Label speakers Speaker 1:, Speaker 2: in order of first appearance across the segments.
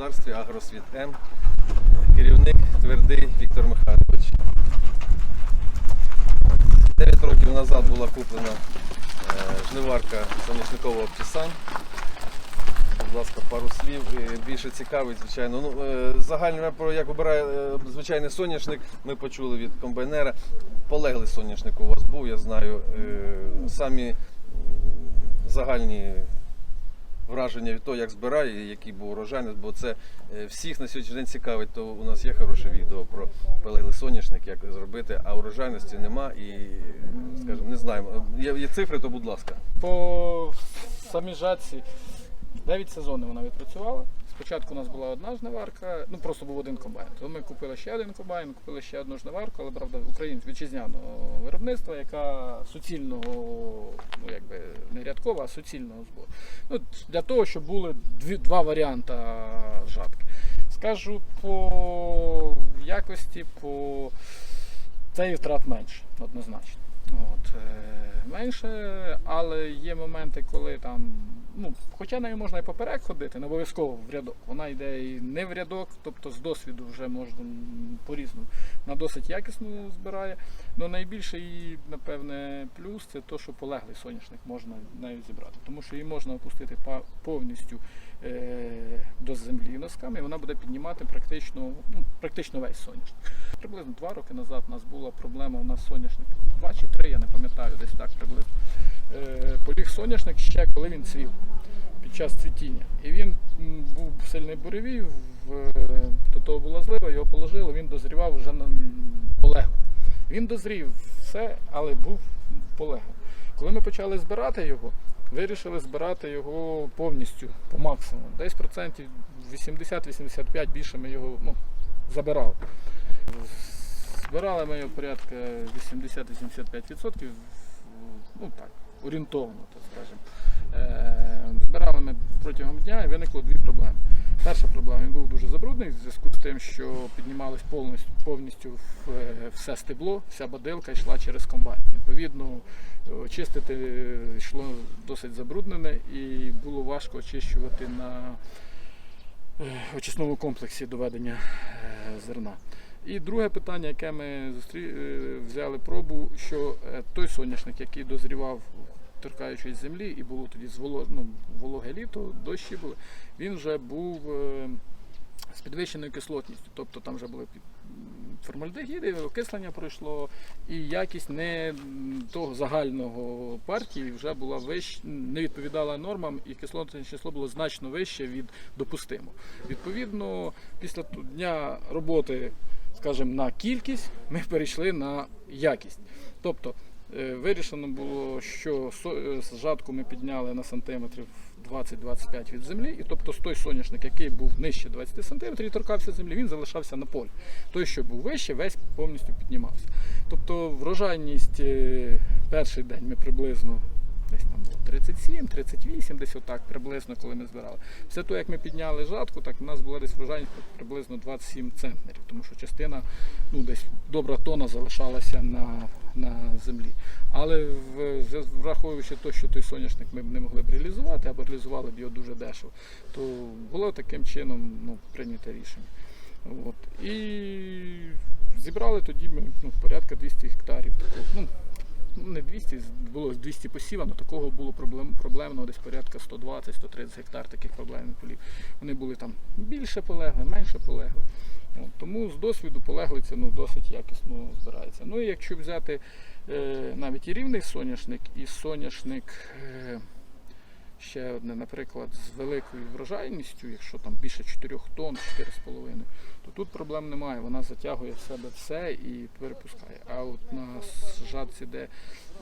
Speaker 1: господарстві Агросвіт М, керівник твердий Віктор Михайлович. 9 років назад була куплена е, жниварка соняшникового Птісан. Будь ласка, пару слів. Е, Більше цікавить, звичайно. Ну, е, загально про як обирає звичайний соняшник, ми почули від комбайнера. Полеглий соняшник у вас був, я знаю. Самі загальні враження від того, як збирає, який був урожайний, бо це е, всіх на сьогоднішній день цікавить, то у нас є хороше відео про полеглий соняшник, як зробити, а урожайності нема і, скажімо, не знаємо. Є, є цифри, то будь ласка.
Speaker 2: По самій жатці 9 сезонів вона відпрацювала. Спочатку у нас була одна жниварка, ну просто був один комбайн. То ми купили ще один комбайн, купили ще одну жниварку, але правда українського вітчизняного виробництва, яка суцільного, ну якби не рядкова, а суцільного збору. Ну, для того, щоб були дві, два варіанти жатки. Скажу по якості, по цієї втрат менше, однозначно. От, е, менше, але є моменти, коли там. Ну, хоча нею можна і поперек ходити, не обов'язково в рядок. Вона йде і не в рядок, тобто з досвіду вже можна по-різному. Вона досить якісно збирає. Ну найбільше її, напевне, плюс це те, що полеглий соняшник можна нею зібрати. Тому що її можна опустити повністю е, до землі носками, і вона буде піднімати практично, ну, практично весь соняшник. Приблизно два роки назад у нас була проблема, у нас соняшник, два чи три, я не пам'ятаю, десь так приблизно. Е, поліг соняшник ще коли він цвів під час цвітіння. І він був сильний буревій, е, до того була злива, його положили, він дозрівав вже на полегло. Він дозрів все, але був полегло. Коли ми почали збирати його, вирішили збирати його повністю по максимуму. Десь процентів 80-85 більше ми його ну, забирали. Збирали ми його порядка 80-85%, ну так, орієнтовно, так скажемо. Е, Збирали ми протягом дня і виникло дві проблеми. Перша проблема він був дуже забрудний в зв'язку з тим, що піднімалось повністю, повністю е, все стебло, вся бадилка йшла через комбайн. Відповідно, очистити йшло досить забруднене і було важко очищувати на е, очисному комплексі доведення зерна. І друге питання, яке ми зустрі... е, взяли пробу, що е, той соняшник, який дозрівав торкаючись землі, і було тоді зволо... ну, вологе літо, дощі були, він вже був е, з підвищеною кислотністю. Тобто там вже були формальдегіди, окислення пройшло, і якість не того загального партії вже була вищ... не відповідала нормам, і кислотне число було значно вище від допустимого. Відповідно, після дня роботи, скажімо, на кількість, ми перейшли на якість. Тобто е, вирішено було, що е, жатку ми підняли на сантиметрів 20-25 від землі, і тобто той соняшник, який був нижче 20 сантиметрів і торкався землі, він залишався на полі. Той, що був вище, весь повністю піднімався. Тобто врожайність е, перший день ми приблизно десь там було 37, 38, десь отак приблизно, коли ми збирали. Після того, як ми підняли жатку, так у нас була десь врожайність приблизно 27 центнерів, тому що частина, ну десь добра тона залишалася на, на землі. Але в, враховуючи те, що той соняшник ми б не могли б реалізувати, або реалізували б його дуже дешево, то було таким чином ну, прийнято рішення. От. І зібрали тоді ми ну, порядка 200 гектарів. Такого, ну, не 200, було 200 посів, але такого було проблем, проблемного десь порядка 120-130 гектар таких проблемних полів. Вони були там більше полегли, менше полегли. От, тому з досвіду полеглиця ну, досить якісно збирається. Ну і якщо взяти е, навіть і рівний соняшник, і соняшник. Е, Ще одне, наприклад, з великою врожайністю, якщо там більше 4 тонн, 4,5, то тут проблем немає. Вона затягує в себе все і перепускає. А от на жатці, де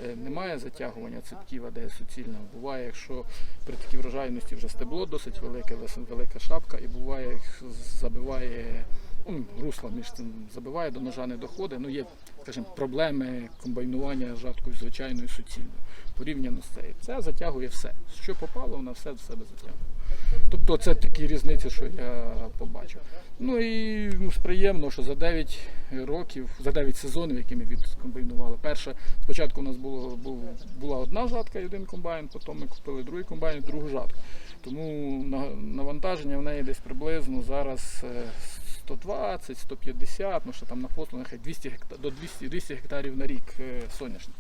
Speaker 2: е, немає затягування ципків, а де суцільна, буває, якщо при такій врожайності вже стебло досить велике, велика шапка, і буває, їх забиває. Ну, русло між цим забиває, до ножа не доходить. Ну, є, скажімо, проблеми комбайнування жаткою звичайною суцільною порівняно з цією. Це затягує все. Що попало, вона все в себе затягує. Тобто це такі різниці, що я побачив. Ну і ну, приємно, що за 9 років, за 9 сезонів, які ми відкомбайнували. Перше, спочатку у нас було, був, була одна жатка один комбайн, потім ми купили другий комбайн, другу жатку. Тому на- навантаження в неї десь приблизно зараз е, 120, 150, ну що там на послугах 200 гекта, до 200, 200 гектарів на рік е, соняшник.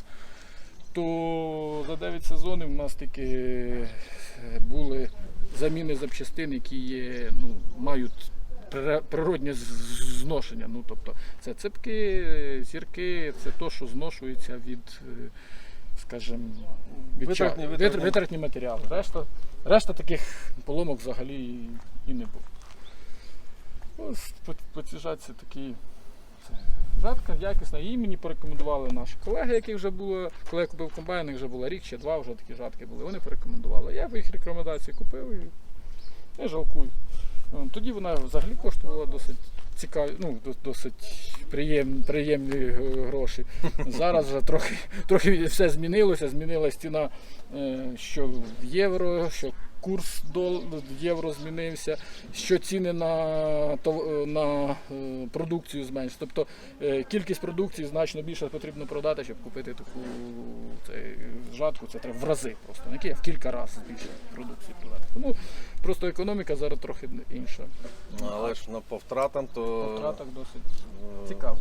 Speaker 2: То за 9 сезонів у нас тільки е, були заміни запчастин, які є, ну, мають з- зношення. Ну, тобто це цепки, зірки, це то, що зношується від, е, скажімо,
Speaker 1: Витратні-
Speaker 2: витр-
Speaker 1: витратні.
Speaker 2: матеріали. Решта, решта таких поломок взагалі і не було. Жатці такі. Жатка якісна. Її мені порекомендували наші колеги, які вже було, коли я купив комбайн, їх вже було рік чи два, вже такі жатки були. Вони порекомендували. Я їх рекомендації купив і не жалкую. Ну, Тоді вона взагалі коштувала досить цікаві, ну, досить приємні, приємні е, гроші. Зараз вже трохи, трохи все змінилося. Змінилася ціна, е, що в євро, що курс дол... євро змінився, що ціни на, е, на е, продукцію зменшилися. Тобто е, кількість продукції значно більше потрібно продати, щоб купити таку цей, жатку. Це треба в рази просто. Не в кілька разів більше продукції продати. Тому просто економіка зараз трохи інша.
Speaker 1: Ну, Але ж ну, по втратам, то
Speaker 2: По втратах досить цікаво.